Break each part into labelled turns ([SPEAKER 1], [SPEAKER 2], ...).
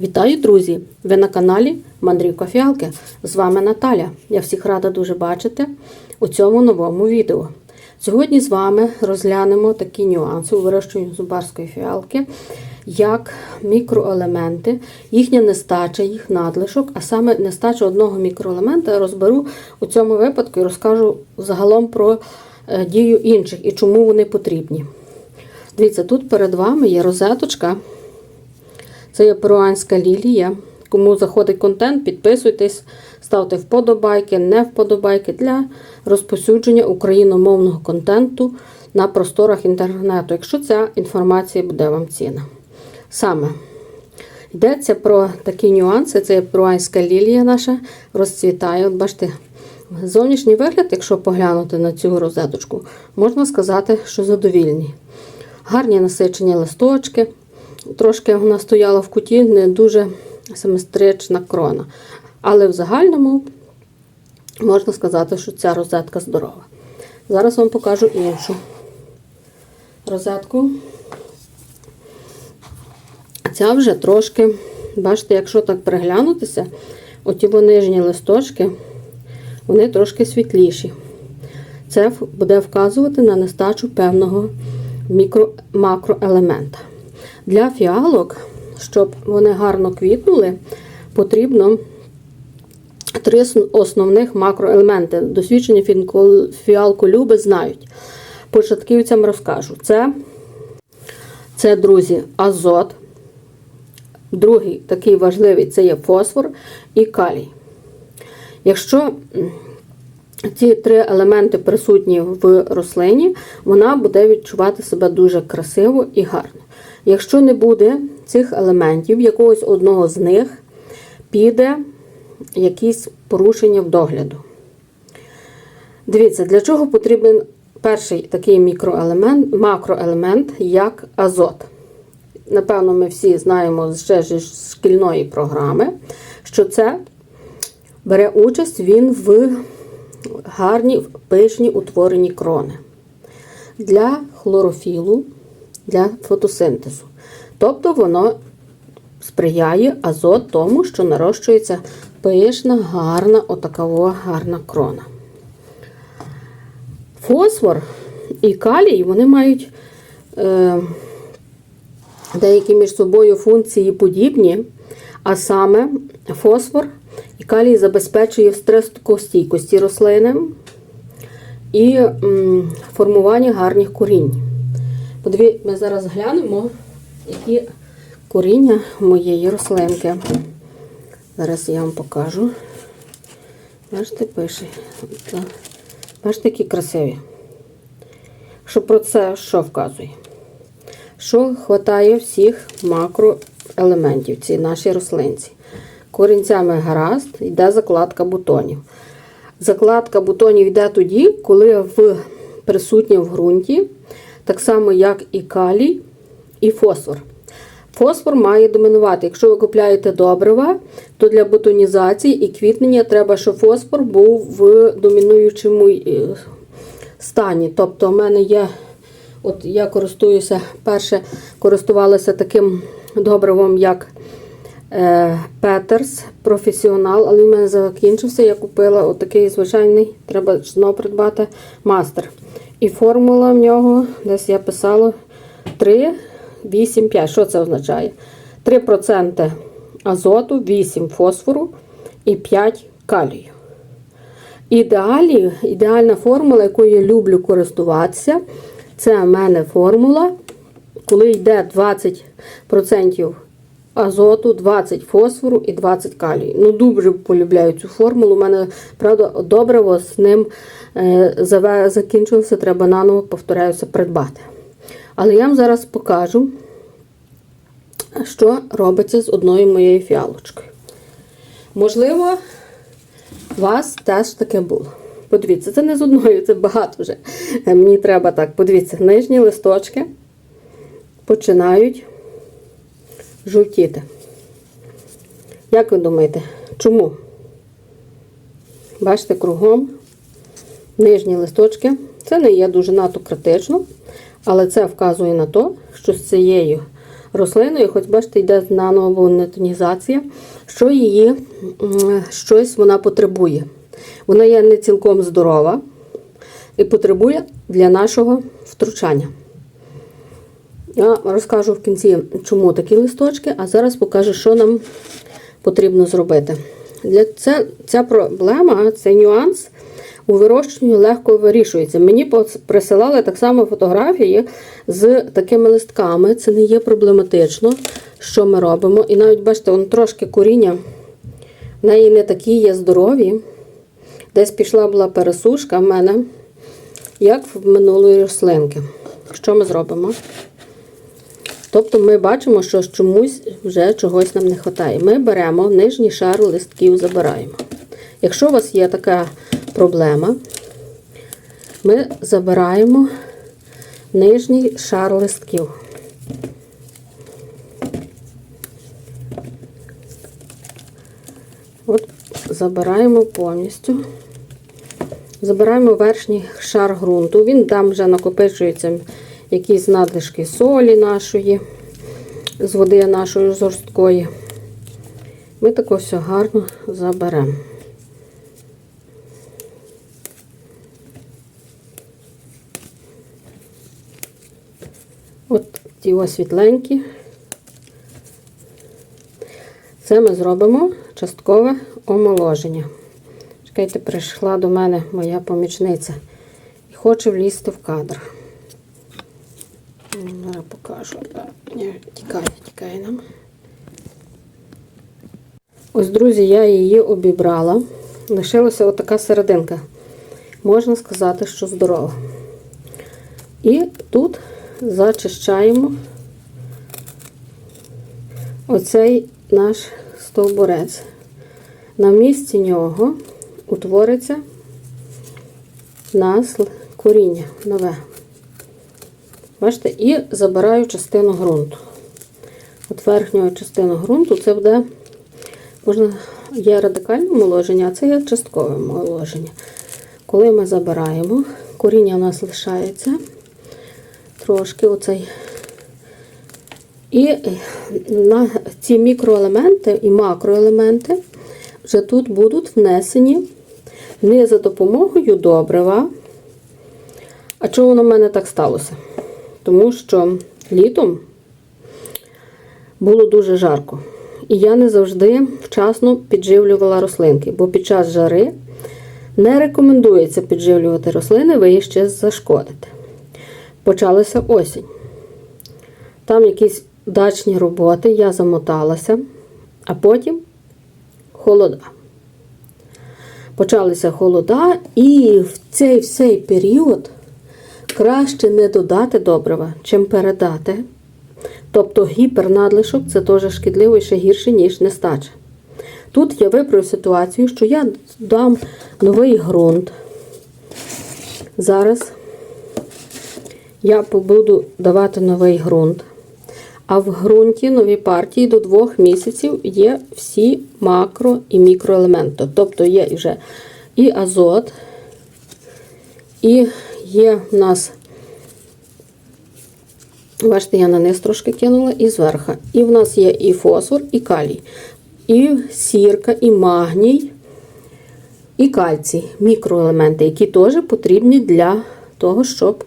[SPEAKER 1] Вітаю, друзі! Ви на каналі Мандрівка Фіалки. З вами Наталя. Я всіх рада дуже бачити у цьому новому відео. Сьогодні з вами розглянемо такі нюанси у вирощуванні зубарської фіалки, як мікроелементи, їхня нестача, їх надлишок, а саме нестача одного мікроелемента розберу у цьому випадку і розкажу загалом про е, дію інших і чому вони потрібні. Дивіться, тут перед вами є розеточка. Це є перуанська лілія. Кому заходить контент, підписуйтесь, ставте вподобайки, не вподобайки для розпосюдження україномовного контенту на просторах інтернету, якщо ця інформація буде вам ціна. Саме йдеться про такі нюанси: це перуанська лілія наша розцвітає. От бачите, зовнішній вигляд, якщо поглянути на цю розеточку, можна сказати, що задовільний. Гарні насичені листочки. Трошки вона стояла в куті, не дуже симетрична крона. Але в загальному можна сказати, що ця розетка здорова. Зараз вам покажу іншу розетку. Ця вже трошки, бачите, якщо так приглянутися, оті нижні листочки, вони трошки світліші. Це буде вказувати на нестачу певного мікро макроелемента. Для фіалок, щоб вони гарно квітнули, потрібно три основних макроелементи. Досвідчені фіалколюби знають. Початківцям розкажу. Це, це, друзі, азот. Другий такий важливий це є фосфор і калій. Якщо ці три елементи присутні в рослині, вона буде відчувати себе дуже красиво і гарно. Якщо не буде цих елементів, якогось одного з них піде якісь порушення в догляду. Дивіться, для чого потрібен перший такий мікроелемент, макроелемент, як азот. Напевно, ми всі знаємо ще з шкільної програми, що це бере участь він в гарній пишній утворенні крони для хлорофілу для фотосинтезу. Тобто воно сприяє азот тому, що нарощується пишна, гарна, отакова гарна крона. Фосфор і калій вони мають е, деякі між собою функції подібні, а саме фосфор і калій забезпечує стрес-стійкості рослини і формування гарних корінь. Подиві, ми зараз глянемо, які коріння моєї рослинки. Зараз я вам покажу. Бачите, пише. Бачите, які красиві. Що про це що вказує? Що вистачає всіх макроелементів цій нашій рослинці. Корінцями гаразд, йде закладка бутонів. Закладка бутонів йде тоді, коли в присутня в ґрунті так само, як і калій, і фосфор. Фосфор має домінувати. Якщо ви купляєте добрива, то для бутонізації і квітнення треба, щоб фосфор був в домінуючому е, стані. Тобто, в мене є, от я користуюся, перше користувалася таким добривом, як е, Петерс професіонал, але в мене закінчився. Я купила отакий звичайний, треба знову придбати мастер. І формула в нього, десь я писала 3, 8, 5. Що це означає? 3% азоту, 8 фосфору і 5 калію. Ідеалі, ідеальна формула, якою я люблю користуватися, це в мене формула, коли йде 20% азоту, 20 фосфору і 20 калію. Ну, дуже полюбляю цю формулу. У мене, правда, добриво з ним е, закінчилося, треба наново, повторяюся, придбати. Але я вам зараз покажу, що робиться з одною моєю фіалочкою. Можливо, у вас теж таке було. Подивіться, це не з одною, це багато вже. Мені треба так, подивіться, нижні листочки починають жовтіти. Як ви думаєте, чому? Бачите, кругом нижні листочки. Це не є дуже надто критично, але це вказує на те, що з цією рослиною, хоч бачите, йде нанобонетонізація, що її щось вона потребує. Вона є не цілком здорова і потребує для нашого втручання. Я розкажу в кінці, чому такі листочки, а зараз покажу, що нам потрібно зробити. Для це, Ця проблема, цей нюанс у вирощуванні легко вирішується. Мені присилали так само фотографії з такими листками. Це не є проблематично, що ми робимо. І навіть бачите, воно трошки коріння в неї не такі є здорові. Десь пішла була пересушка в мене, як в минулої рослинки. Що ми зробимо? Тобто ми бачимо, що чомусь вже чогось нам не вистачає. Ми беремо нижній шар листків, забираємо. Якщо у вас є така проблема, ми забираємо нижній шар листків. От забираємо повністю. Забираємо верхній шар ґрунту. Він там вже накопичується якісь надлишки солі нашої, з води нашої жорсткої. Ми тако все гарно заберемо. От ті ось світленькі. Це ми зробимо часткове омоложення. Чекайте, прийшла до мене моя помічниця і хоче влізти в кадр. Зараз покажу. Тікає, тікає нам. Ось, друзі, я її обібрала. Лишилася отака серединка. Можна сказати, що здорова. І тут зачищаємо оцей наш стовбурець. На місці нього утвориться нас коріння нове. Бачите, і забираю частину ґрунту. От верхньою частину ґрунту це буде, можна, є радикальне омоложення, а це є часткове омоложення. Коли ми забираємо, коріння у нас лишається трошки оцей. І на ці мікроелементи і макроелементи вже тут будуть внесені не за допомогою добрива. А чому воно в мене так сталося? Тому що літом було дуже жарко. І я не завжди вчасно підживлювала рослинки, бо під час жари не рекомендується підживлювати рослини, ви їх ще зашкодите. Почалася осінь. Там якісь дачні роботи, я замоталася, а потім холода. Почалися холода, і в цей всей період краще не додати добрива, чим передати. Тобто гіпернадлишок це теж шкідливо і ще гірше, ніж нестача. Тут я виправив ситуацію, що я дам новий ґрунт. Зараз я буду давати новий ґрунт. А в ґрунті новій партії до двох місяців є всі макро і мікроелементи. Тобто є вже і азот, і є в нас, бачите, я на низ трошки кинула, і зверху. І в нас є і фосфор, і калій, і сірка, і магній, і кальцій, мікроелементи, які теж потрібні для того, щоб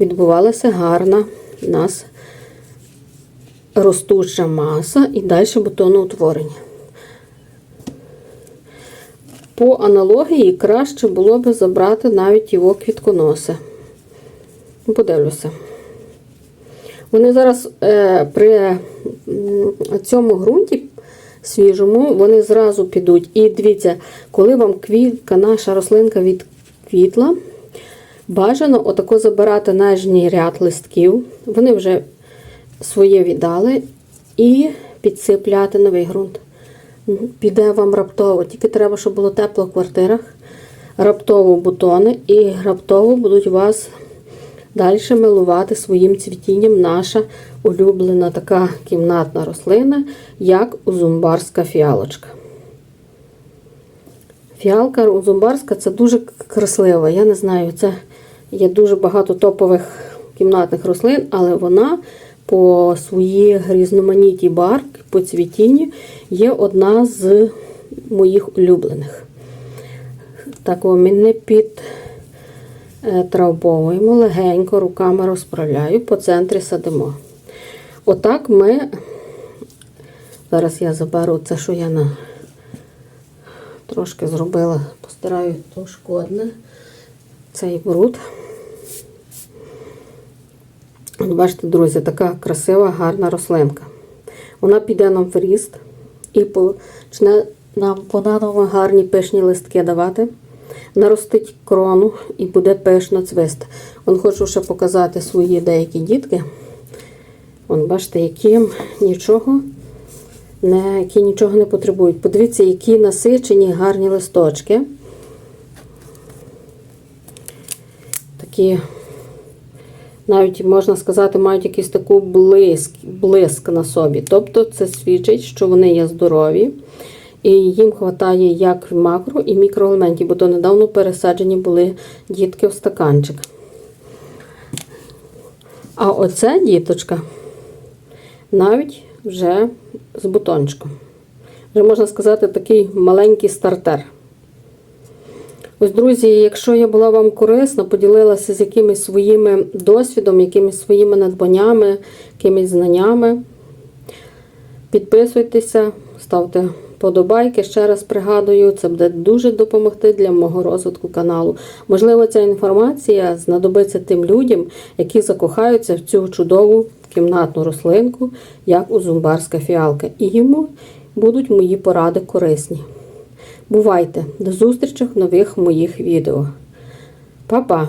[SPEAKER 1] відбувалася гарна у нас ростуча маса і далі бутоноутворення. По аналогії краще було б забрати навіть його квітконоси. Подивлюся. Вони зараз е, при цьому ґрунті свіжому, вони зразу підуть. І дивіться, коли вам квітка, наша рослинка відквітла, бажано отако забирати нижній ряд листків. Вони вже своє віддали і підсипляти новий ґрунт. Піде вам раптово, тільки треба, щоб було тепло в квартирах, раптово бутони, і раптово будуть вас далі милувати своїм цвітінням наша улюблена така кімнатна рослина, як узумбарська фіалочка. Фіалка узумбарська це дуже красива. Я не знаю, це є дуже багато топових кімнатних рослин, але вона по своїй різноманітній барві, по цвітінні, є одна з моїх улюблених. Так ми не під е, легенько руками розправляю, по центрі садимо. Отак ми, зараз я заберу це, що я на трошки зробила, постираю то шкодне, цей бруд. Бачите, друзі, така красива, гарна рослинка. Вона піде нам в ріст і почне нам вона гарні пишні листки давати. Наростить крону і буде пишно цвисти. Вон хочу ще показати свої деякі дітки. Вон, бачите, які нічого не, які нічого не потребують. Подивіться, які насичені гарні листочки. Такі, навіть можна сказати, мають якийсь таку блиск, блиск на собі. Тобто це свідчить, що вони є здорові. І їм вистачає як макро і мікроелементів, бо то недавно пересаджені були дітки в стаканчик. А оця діточка навіть вже з бутончиком. Вже можна сказати, такий маленький стартер. Ось, друзі, якщо я була вам корисна, поділилася з якимись своїми досвідом, якимись своїми надбаннями, якимись знаннями. Підписуйтеся, ставте подобайки. Ще раз пригадую, це буде дуже допомогти для мого розвитку каналу. Можливо, ця інформація знадобиться тим людям, які закохаються в цю чудову кімнатну рослинку, як узумбарська фіалка. І йому будуть мої поради корисні. Бувайте! До зустрічі в нових моїх відео. Па-па!